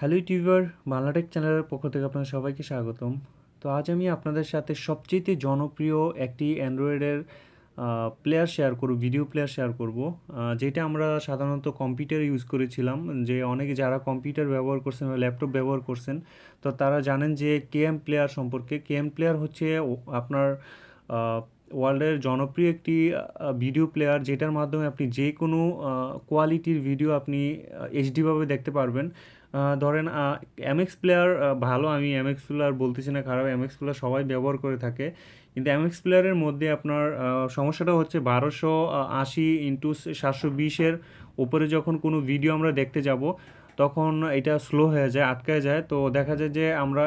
Hello YouTuber Bangla Tech চ্যানেলের পক্ষ থেকে আপনাদের সবাইকে স্বাগতম। তো আজ আমি আপনাদের সাথে সবচেয়ে জনপ্রিয় একটি অ্যান্ড্রয়েডের প্লেয়ার শেয়ার করব ভিডিও প্লেয়ার শেয়ার করব যেটা আমরা সাধারণত কম্পিউটার ইউজ করেছিলাম, যে অনেকে যারা কম্পিউটার ব্যবহার করছেন বা ল্যাপটপ ব্যবহার করছেন, তো তারা জানেন যে কেএম প্লেয়ার সম্পর্কে। কেএম প্লেয়ার হচ্ছে আপনার ওয়ার্ল্ডের জনপ্রিয় একটি ভিডিও প্লেয়ার যেটার মাধ্যমে আপনি যে কোনো কোয়ালিটির ভিডিও আপনি এইচডিভাবে দেখতে পারবেন। ধরেন এমএক্স প্লেয়ার ভালো, আমি এমএক্স প্লেয়ার বলতেছি না খারাপ এমএক্স প্লেয়ার সবাই ব্যবহার করে থাকে। কিন্তু এমএক্স প্লেয়ারের মধ্যে আপনার সমস্যাটা হচ্ছে বারোশো আশি ইন্টু সাতশো বিশের ওপরে যখন কোনো ভিডিও আমরা দেখতে যাব তখন এটা স্লো হয়ে যায়, আটকায় যায়। তো দেখা যায় যে আমরা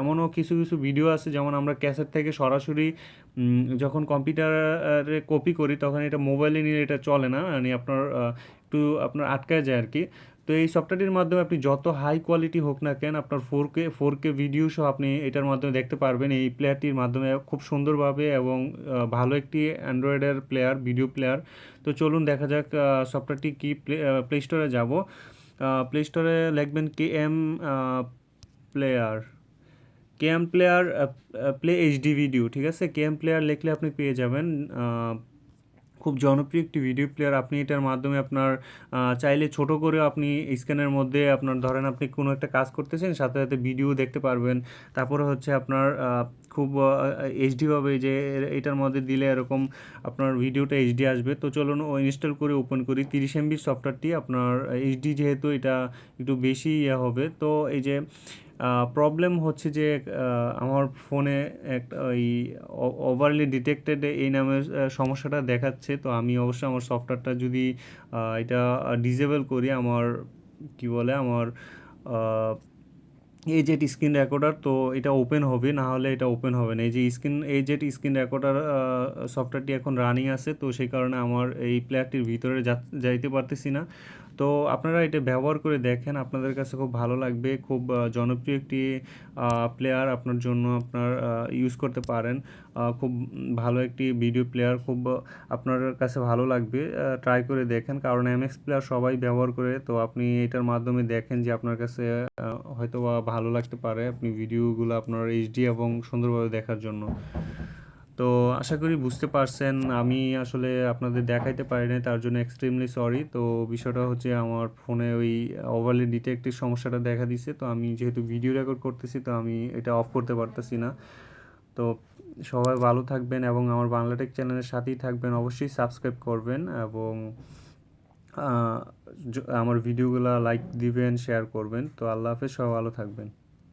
এমনও কিছু কিছু ভিডিও আছে, যেমন আমরা ক্যাসেট থেকে সরাসরি যখন কম্পিউটারে কপি করি, তখন এটা মোবাইলে নিয়ে এটা চলে না মানে আপনার একটু আপনার আটকায় যায় আর কি তো এই সফটওয়্যারটির মাধ্যমে আপনি যত হাই কোয়ালিটি হোক না কেন, আপনার four K four K video সহ আপনি এটার মাধ্যমে দেখতে পারবেন। এই প্লেয়ারটির মাধ্যমে খুব সুন্দরভাবে এবং ভালো একটি অ্যান্ড্রয়েডের প্লেয়ার ভিডিও প্লেয়ার তো চলুন দেখা যাক সফটওয়্যারটি কী প্লে প্লে স্টোরে যাব। প্লে স্টোরে লিখবেন K M player K M player play HD video ঠিক আছে? কে এম প্লেয়ার লিখলে আপনি পেয়ে যাবেন খুব জনপ্রিয় একটি ভিডিও প্লেয়ার আপনি এটার মাধ্যমে আপনার চাইলে ছোট করেও আপনি স্ক্যানের মধ্যে আপনার, ধরেন আপনি কোনো একটা কাজ করতেছেন, সাথে সাথে ভিডিও দেখতে পারবেন। তারপরে হচ্ছে আপনার খুব এইচডিভাবে যে এটার মধ্যে দিলে এরকম আপনার ভিডিওটা এইচডি আসবে। তো চলুন ও ইনস্টল করে ওপেন করি। তিরিশ এমবি সফটওয়্যারটি আপনার এইচডি যেহেতু এটা একটু বেশি ইয়ে হবে। তো এই যে প্রবলেম হচ্ছে যে আমার ফোনে একটা ওই ওভারলি ডিটেক্টেড এই নামের সমস্যাটা দেখাচ্ছে। তো আমি অবশ্যই আমার সফটওয়্যারটা যদি এটা ডিজেবল করি, আমার, কি বলে, আমার এই জেট স্ক্রিন রেকর্ডার তো এটা ওপেন হবে, না হলে এটা ওপেন হবে না। এই যে স্ক্রিন, এই জেট স্ক্রিন রেকর্ডার সফটওয়্যারটি এখন রানিং আছে, তো সেই কারণে আমার এই প্লেয়ারটির ভিতরে যাইতে পারতেছি না। তো আপনারা এটা ব্যবহার করে দেখেন, আপনাদের কাছে খুব ভালো লাগবে, খুব জনপ্রিয় একটি প্লেয়ার আপনার জন্য আপনার ইউজ করতে পারেন। খুব ভালো একটি ভিডিও প্লেয়ার খুব আপনার কাছে ভালো লাগবে ট্রাই করে দেখেন। কারণ এমএক্স প্লেয়ার সবাই ব্যবহার করে, তো আপনি এটার মাধ্যমে দেখেন যে আপনার কাছে হয়তো বা ভালো লাগতে পারে আপনি ভিডিওগুলো আপনার এইচডি এবং সুন্দরভাবে দেখার জন্য। তো আশা করি বুঝতে পারছেন, আমি আসলে আপনাদের দেখাইতে পারি নাই, তার জন্য এক্সট্রিমলি সরি তো বিষয়টা হচ্ছে আমার ফোনে ওই ওভারলি ডিটেক্টিভ সমস্যাটা দেখা দিছে, তো আমি যেহেতু ভিডিও রেকর্ড করতেছি, তো আমি এটা অফ করতে পারতেছি না। তো সবাই ভালো থাকবেন এবং আমার বাংলাটেক চ্যানেলের সাথেই থাকবেন, অবশ্যই সাবস্ক্রাইব করবেন এবং আমার ভিডিওগুলো লাইক দিবেন শেয়ার করবেন। তো আল্লাহ হাফেজ সবাই ভালো থাকবেন।